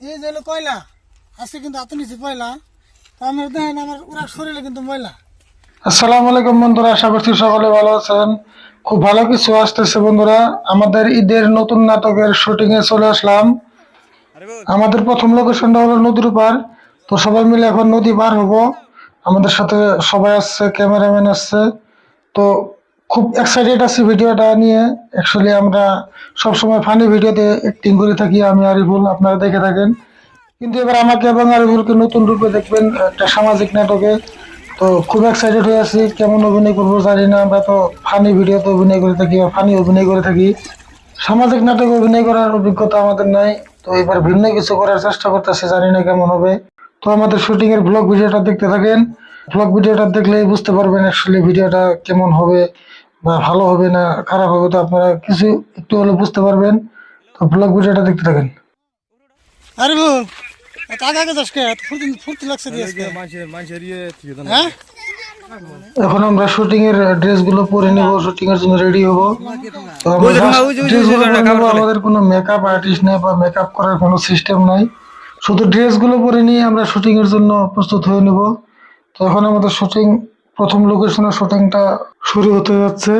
কয়লা কিন্তু পয়লা আমার দেখেন আমার ওরা শরীরে কিন্তু ময়লা। আসসালামু আলাইকুম বন্ধুরা, আশা করছি সকলে ভালো আছেন। খুব ভালো কিছু আসতেছে বন্ধুরা, আমাদের ঈদের নতুন নাটকের শুটিং এ চলে আসলাম। আমাদের প্রথম লোকেশনটা হলো নদীর পার তো সবাই মিলে এখন নদী পার হব। আমাদের সাথে সবাই আসছে ক্যামেরাম্যান আসছে। তো খুব এক্সাইটেড আছি ভিডিওটা নিয়ে। অ্যাকচুয়ালি আমরা সবসময় ফানি ভিডিওতে অ্যাক্টিং করে থাকি, আমি আরিফুল, আপনারা দেখে থাকেন। কিন্তু এবার আমাকে এবং আরিফুলকে নতুন রূপে দেখবেন একটা সামাজিক নাটকে। তো খুব এক্সাইটেড হয়ে আছি, কেমন অভিনয় করব জানি না, আমরা তো ফানি ভিডিওতে অভিনয় করে থাকি, বা ফানি অভিনয় করে থাকি। সামাজিক নাটকে অভিনয় করার অভিজ্ঞতা আমাদের নাই, তো এবার ভিন্ন কিছু করার চেষ্টা করতেছে, জানি না কেমন হবে। তো আমাদের শুটিংয়ের ব্লগ ভিডিওটা দেখতে থাকেন। ব্লগ ভিডিওটা দেখলেই বুঝতে পারবেন অ্যাকচুয়ালি ভিডিওটা কেমন হবে বা ভালো হবে না খারাপ হবে তো আপনারা কিছু একটু হলে বুঝতে পারবেন। তো ব্লগ ভিডিওটা দেখতে থাকেন। আরে হ্যাঁ? এখন আমরা শুটিং এর ড্রেসগুলো পরে নেব শুটিং এর জন্য রেডি হব। আমাদের কোনো মেকআপ আর্টিস্ট নেই বা মেকআপ করার কোনো সিস্টেম নাই। শুধু ড্রেসগুলো পরে নিয়ে আমরা শুটিং এর জন্য প্রস্তুত হয়ে নেব। তো এখন আমাদের শুটিং প্রথম লোকেশনের শুটিংটা শুরু হতে যাচ্ছে।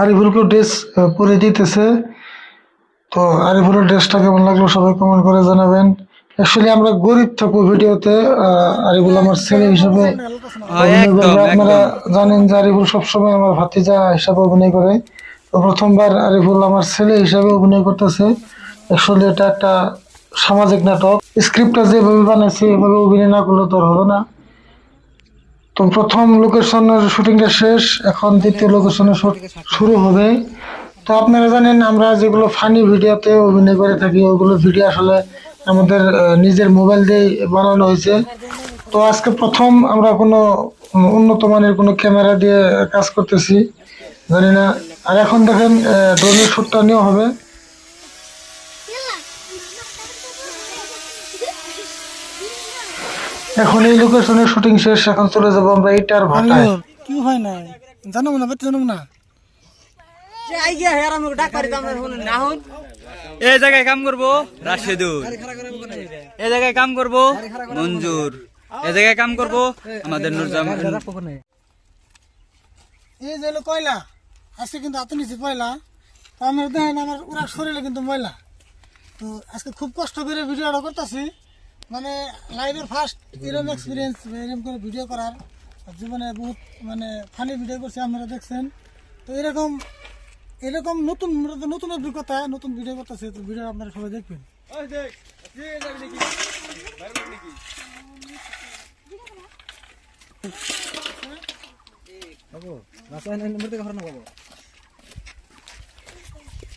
আরিফুলকে ড্রেস পরে দিতেছে। তো আরিফুলের ড্রেসটা কেমন লাগল সবাই কমেন্ট করে জানাবেন। অ্যাকচুয়ালি আমরা গরিব থাকব ভিডিওতে আরিফুল আমার ছেলে হিসেবে। আপনারা জানেন যে আরিফুল সবসময় আমার ভাতিজা হিসাবে অভিনয় করে। তো প্রথমবার আরিফুল আমার ছেলে হিসাবে অভিনয় করতেছে। অ্যাকচুয়ালি এটা একটা সামাজিক নাটক। স্ক্রিপ্টটা যেভাবে বানাইছে এভাবে অভিনয় না করলে তো আর হবে না। তো প্রথম লোকেশনের শুটিংটা শেষ এখন দ্বিতীয় লোকেশনের শুরু হবে। তো আপনারা জানেন আমরা যেগুলো ফানি ভিডিওতে অভিনয় করে থাকি ওগুলো ভিডিও আসলে আমাদের নিজের মোবাইল দিয়ে বানানো হয়েছে। তো আজকে প্রথম আমরা কোনো উন্নত মানের কোনো ক্যামেরা দিয়ে কাজ করতেছি জানি না। আর এখন দেখেন ড্রোনের শ্যুটটা নেওয়া হবে। এখন এই লোকেশনের শুটিং শেষ এখন চলে যাব আমরা এইটার ভাটায়। কি হয় না জানো না বাচ্চা জানো না? এই জায়গায় কাম করব। রাশেদুর এই জায়গায় কাম করব। মঞ্জুর। এই জায়গায় কাম করব। আমাদের নুরজামান। এই যে কয়লা আজকে কিন্তু হাতে নিচে পয়লা আমার দেখেন আমার ওরা শরীরে কিন্তু ময়লা। তো আজকে খুব কষ্ট করে ভিডিওটা করতেছি। মানে লাইভের ফার্স্ট এরকম এক্সপিরিয়েন্স এরকম করে ভিডিও করার। জীবনে বহুত মানে ফানি ভিডিও করছি আপনারা দেখছেন। তো এরকম এরকম নতুন নতুন অভিজ্ঞতা নতুন ভিডিও করতেছে তো ভিডিও আপনারা সবাই দেখবেন।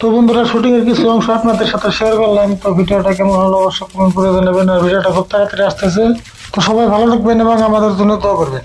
তো বন্ধুরা শুটিং এর কিছু অংশ আপনাদের সাথে শেয়ার করলাম। তো ভিডিওটা কেমন হলো অবশ্যই কমেন্ট করে জানাবেন আর ভিডিওটা খুব তাড়াতাড়ি আসতেছে। তো সবাই ভালো থাকবেন এবং আমাদের জন্য দোয়া করবেন।